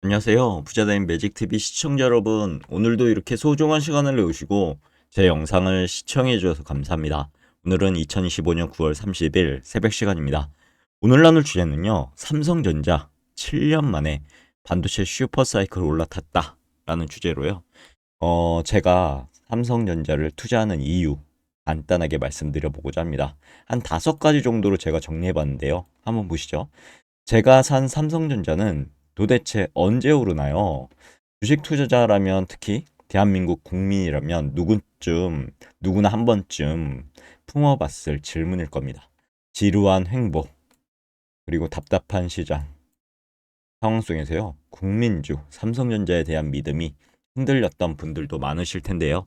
안녕하세요. 부자다인 매직TV 시청자 여러분. 오늘도 이렇게 소중한 시간을 내오시고 제 영상을 시청해 주셔서 감사합니다. 오늘은 2025년 9월 30일 새벽 시간입니다. 오늘 나눌 주제는요. 삼성전자 7년 만에 반도체 슈퍼사이클 올라탔다 라는 주제로요. 어, 제가 삼성전자를 투자하는 이유 간단하게 말씀드려 보고자 합니다. 한 다섯 가지 정도로 제가 정리해 봤는데요. 한번 보시죠. 제가 산 삼성전자는 도대체 언제 오르나요? 주식 투자자라면 특히 대한민국 국민이라면 누구쯤, 누구나 한 번쯤 품어봤을 질문일 겁니다. 지루한 행보, 그리고 답답한 시장. 상황 속에서요, 국민주, 삼성전자에 대한 믿음이 흔들렸던 분들도 많으실 텐데요.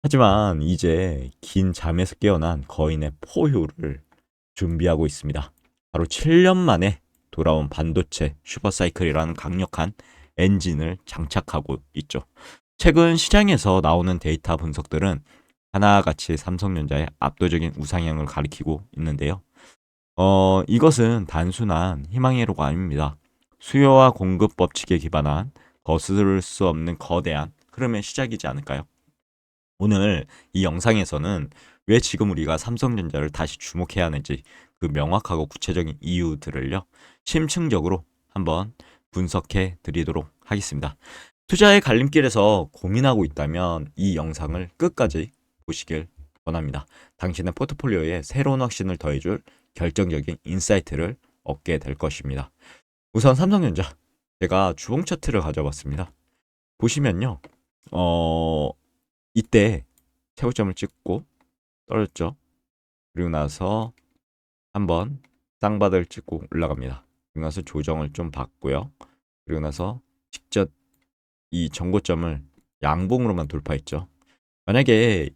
하지만 이제 긴 잠에서 깨어난 거인의 포효를 준비하고 있습니다. 바로 7년 만에 돌아온 반도체 슈퍼사이클이라는 강력한 엔진을 장착하고 있죠. 최근 시장에서 나오는 데이터 분석들은 하나같이 삼성전자의 압도적인 우상향을 가리키고 있는데요. 어, 이것은 단순한 희망회로가 아닙니다. 수요와 공급 법칙에 기반한 거스를 수 없는 거대한 흐름의 시작이지 않을까요? 오늘 이 영상에서는 왜 지금 우리가 삼성전자를 다시 주목해야 하는지 그 명확하고 구체적인 이유들을요, 심층적으로 한번 분석해 드리도록 하겠습니다. 투자의 갈림길에서 고민하고 있다면 이 영상을 끝까지 보시길 권합니다. 당신의 포트폴리오에 새로운 확신을 더해줄 결정적인 인사이트를 얻게 될 것입니다. 우선 삼성전자 제가 주봉 차트를 가져봤습니다. 보시면요, 어 이때 최고점을 찍고 떨어졌죠. 그리고 나서 한번 쌍바닥을 찍고 올라갑니다. 그리고 나서 조정을 좀 받고요. 그리고 나서 직접 이 정고점을 양봉으로만 돌파했죠. 만약에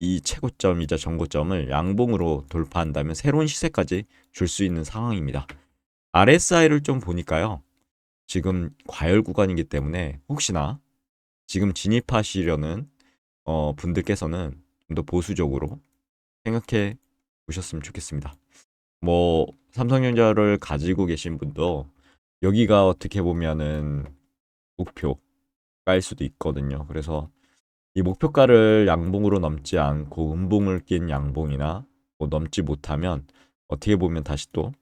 이 최고점이자 정고점을 양봉으로 돌파한다면 새로운 시세까지 줄 수 있는 상황입니다. RSI를 좀 보니까요. 지금 과열 구간이기 때문에 혹시나 지금 진입하시려는 어, 분들께서는 좀 더 보수적으로 생각해 보셨으면 좋겠습니다. 뭐 삼성전자를 가지고 계신 분도 여기가 어떻게 보면은 목표가일 수도 있거든요. 그래서 이 목표가를 양봉으로 넘지 않고 음봉을 낀 양봉이나 뭐 넘지 못하면 어떻게 보면 다시 또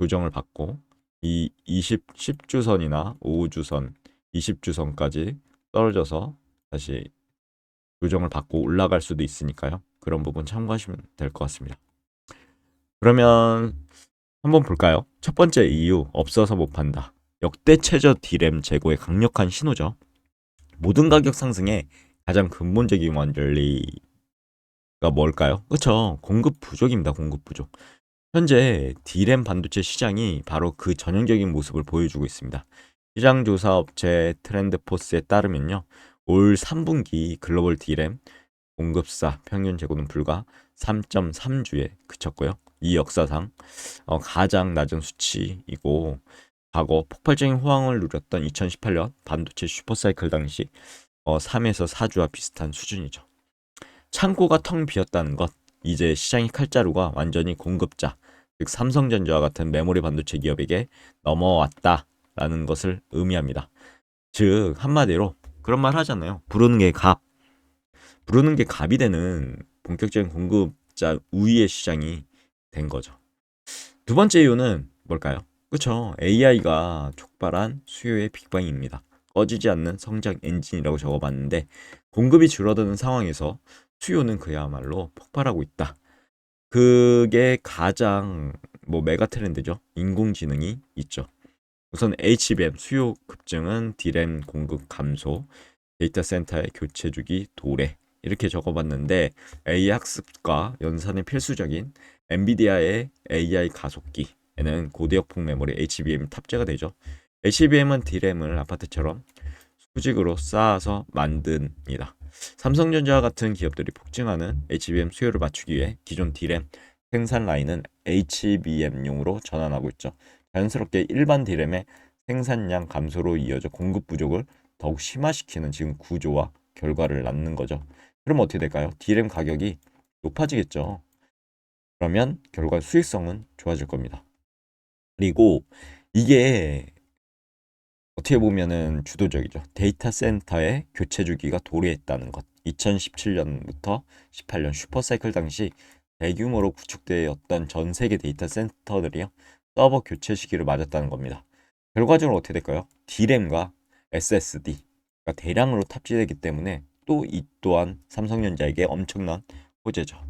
조정을 받고 이 20, 10주선이나 5주선, 20주선까지 떨어져서 다시 조정을 받고 올라갈 수도 있으니까요. 그런 부분 참고하시면 될 것 같습니다. 그러면 한번 볼까요? 첫 번째 이유, 없어서 못 판다. 역대 최저 디램 재고의 강력한 신호죠. 모든 가격 상승의 가장 근본적인 원리가 뭘까요? 그렇죠. 공급 부족입니다. 공급 부족. 현재 디램 반도체 시장이 바로 그 전형적인 모습을 보여주고 있습니다. 시장 조사 업체 트렌드포스에 따르면요. 올 3분기 글로벌 디램 공급사 평균 재고는 불과 3.3주에 그쳤고요. 이 역사상 어, 가장 낮은 수치이고 과거 폭발적인 호황을 누렸던 2018년 반도체 슈퍼사이클 당시 어, 3에서 4주와 비슷한 수준이죠. 창고가 텅 비었다는 것, 이제 시장의 칼자루가 완전히 공급자, 즉 삼성전자와 같은 메모리 반도체 기업에게 넘어왔다라는 것을 의미합니다. 즉 한마디로 그런 말 하잖아요. 부르는 게 갑. 부르는 게 갑이 되는 본격적인 공급자 우위의 시장이 된 거죠. 두 번째 이유는 뭘까요? 그렇죠. AI가 촉발한 수요의 빅방입니다. 꺼지지 않는 성장 엔진이라고 적어봤는데 공급이 줄어드는 상황에서 수요는 그야말로 폭발하고 있다. 그게 가장 뭐 메가 트렌드죠. 인공지능이 있죠. 우선 HBM 수요 급증은 D램 공급 감소, 데이터 센터의 교체 주기 도래 이렇게 적어봤는데 AI 학습과 연산에 필수적인 엔비디아의 AI 가속기에는 고대역폭 메모리 HBM이 탑재가 되죠. HBM은 D램을 아파트처럼 수직으로 쌓아서 만듭니다. 삼성전자와 같은 기업들이 폭증하는 HBM 수요를 맞추기 위해 기존 D램 생산 라인은 HBM용으로 전환하고 있죠. 자연스럽게 일반 D램의 생산량 감소로 이어져 공급 부족을 더욱 심화시키는 지금 구조와 결과를 낳는 거죠. 그럼 어떻게 될까요? D램 가격이 높아지겠죠. 그러면 결과 수익성은 좋아질 겁니다. 그리고 이게 어떻게 보면은 주도적이죠. 데이터 센터의 교체 주기가 도래했다는 것. 2017년부터 18년 슈퍼사이클 당시 대규모로 구축되었던 전 세계 데이터 센터들이요. 서버 교체 시기를 맞았다는 겁니다. 결과적으로 어떻게 될까요? D램과 SSD가 대량으로 탑재되기 때문에 또 이 또한 삼성전자에게 엄청난 호재죠.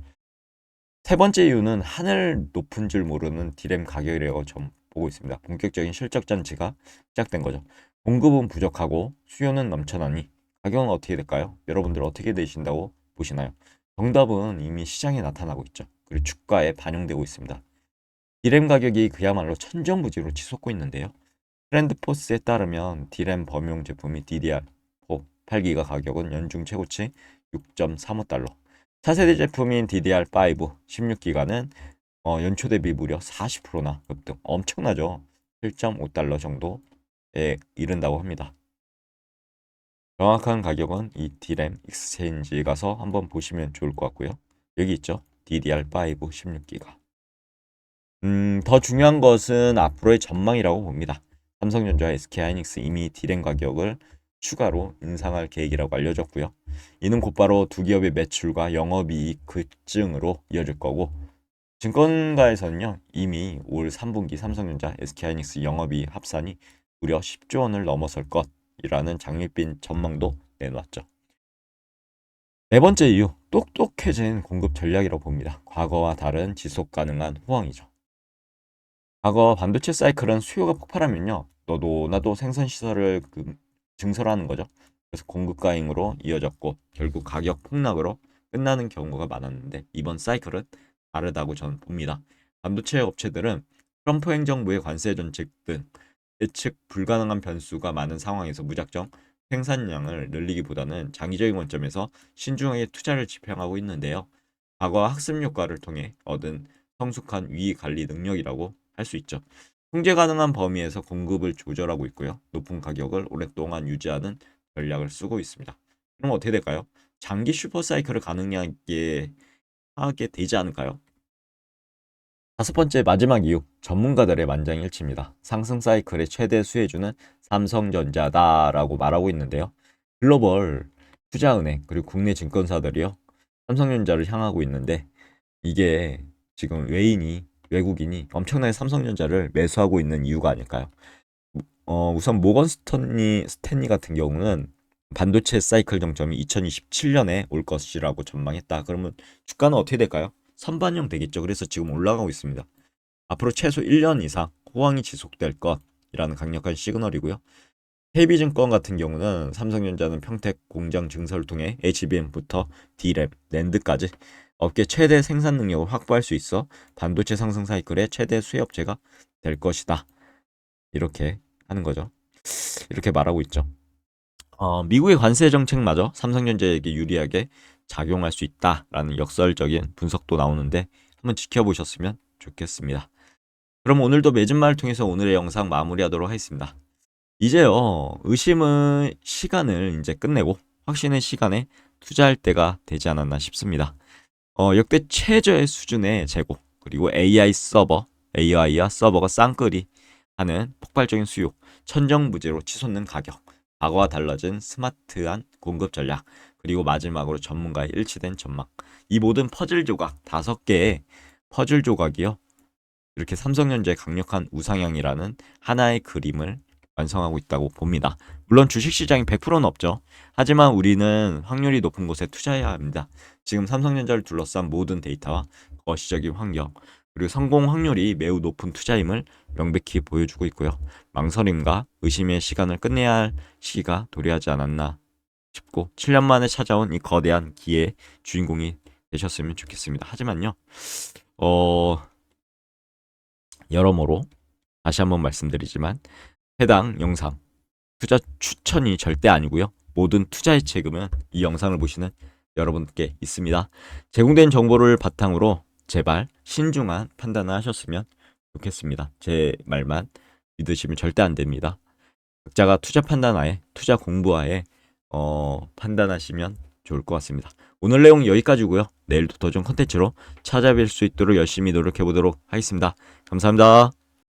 세 번째 이유는 하늘 높은 줄 모르는 D램 가격이라고 좀 보고 있습니다. 본격적인 실적 잔치가 시작된 거죠. 공급은 부족하고 수요는 넘쳐나니 가격은 어떻게 될까요? 여러분들 어떻게 되신다고 보시나요? 정답은 이미 시장에 나타나고 있죠. 그리고 주가에 반영되고 있습니다. D램 가격이 그야말로 천정부지로 치솟고 있는데요. 트렌드포스에 따르면 D램 범용 제품이 DDR4 8기가 가격은 연중 최고치 6.35달러. 차세대 제품인 DDR5 16기가는 어, 연초 대비 무려 40%나 급등. 엄청나죠. 7.5달러 정도에 이른다고 합니다. 정확한 가격은 이 D램 익스체인지 가서 한번 보시면 좋을 것 같고요. 여기 있죠. DDR5 16기가. 음, 더 중요한 것은 앞으로의 전망이라고 봅니다. 삼성전자, SK하이닉스 이미 D램 가격을 추가로 인상할 계획이라고 알려졌고요. 이는 곧바로 두 기업의 매출과 영업이익 급증으로 이어질 거고 증권가에서는요 이미 올 3분기 삼성전자, SK하이닉스 영업이익 합산이 무려 10조 원을 넘어설 것이라는 장밋빛 전망도 내놓았죠. 네 번째 이유 똑똑해진 공급 전략이라고 봅니다. 과거와 다른 지속 가능한 호황이죠. 과거 반도체 사이클은 수요가 폭발하면요 너도 나도 생산 시설을 그 증설하는 거죠. 그래서 공급 과잉으로 이어졌고 결국 가격 폭락으로 끝나는 경우가 많았는데 이번 사이클은 다르다고 저는 봅니다. 반도체 업체들은 트럼프 행정부의 관세 정책 등 예측 불가능한 변수가 많은 상황에서 무작정 생산량을 늘리기보다는 장기적인 관점에서 신중하게 투자를 집행하고 있는데요. 과거 학습 효과를 통해 얻은 성숙한 위기 관리 능력이라고 할 수 있죠. 통제 가능한 범위에서 공급을 조절하고 있고요. 높은 가격을 오랫동안 유지하는 전략을 쓰고 있습니다. 그럼 어떻게 될까요? 장기 슈퍼사이클을 가능하게 하게 되지 않을까요? 다섯 번째 마지막 이유 전문가들의 만장일치입니다. 상승 사이클의 최대 수혜주는 삼성전자다라고 말하고 있는데요. 글로벌 투자은행 그리고 국내 증권사들이요 삼성전자를 향하고 있는데 이게 지금 외인이 외국인이 엄청나게 삼성전자를 매수하고 있는 이유가 아닐까요? 어, 우선 모건 스탠리, 스탠리 같은 경우는 반도체 사이클 정점이 2027년에 올 것이라고 전망했다. 그러면 주가는 어떻게 될까요? 선반영 되겠죠. 그래서 지금 올라가고 있습니다. 앞으로 최소 1년 이상 호황이 지속될 것이라는 강력한 시그널이고요. KB증권 같은 경우는 삼성전자는 평택 공장 증설을 통해 HBM부터 D랩, 랜드까지 업계 최대 생산 능력을 확보할 수 있어 반도체 상승 사이클의 최대 수혜업체가 될 것이다. 이렇게 하는 거죠. 이렇게 말하고 있죠. 어, 미국의 관세 정책마저 삼성전자에게 유리하게 작용할 수 있다라는 역설적인 분석도 나오는데 한번 지켜보셨으면 좋겠습니다. 그럼 오늘도 매진말을 통해서 오늘의 영상 마무리하도록 하겠습니다. 이제요 의심의 시간을 이제 끝내고 확신의 시간에 투자할 때가 되지 않았나 싶습니다. 어, 역대 최저의 수준의 재고 그리고 AI 서버 AI와 서버가 쌍끌이 하는 폭발적인 수요 천정부지로 치솟는 가격 과거와 달라진 스마트한 공급 전략 그리고 마지막으로 전문가의 일치된 전망 이 모든 퍼즐 조각 다섯 개의 퍼즐 조각이요 이렇게 삼성전자의 강력한 우상향이라는 하나의 그림을 완성하고 있다고 봅니다. 물론 주식시장이 100%는 없죠. 하지만 우리는 확률이 높은 곳에 투자해야 합니다. 지금 삼성전자를 둘러싼 모든 데이터와 거시적인 환경, 그리고 성공 확률이 매우 높은 투자임을 명백히 보여주고 있고요. 망설임과 의심의 시간을 끝내야 할 시기가 도래하지 않았나 싶고 7년 만에 찾아온 이 거대한 기회의 주인공이 되셨으면 좋겠습니다. 하지만요, 어, 여러모로 다시 한번 말씀드리지만 해당 영상 투자 추천이 절대 아니고요. 모든 투자의 책임은 이 영상을 보시는 여러분께 있습니다. 제공된 정보를 바탕으로 제발 신중한 판단을 하셨으면 좋겠습니다. 제 말만 믿으시면 절대 안 됩니다. 각자가 투자 판단하에 투자 공부하에 어, 판단하시면 좋을 것 같습니다. 오늘 내용 여기까지고요. 내일도 더 좋은 컨텐츠로 찾아뵐 수 있도록 열심히 노력해 보도록 하겠습니다. 감사합니다.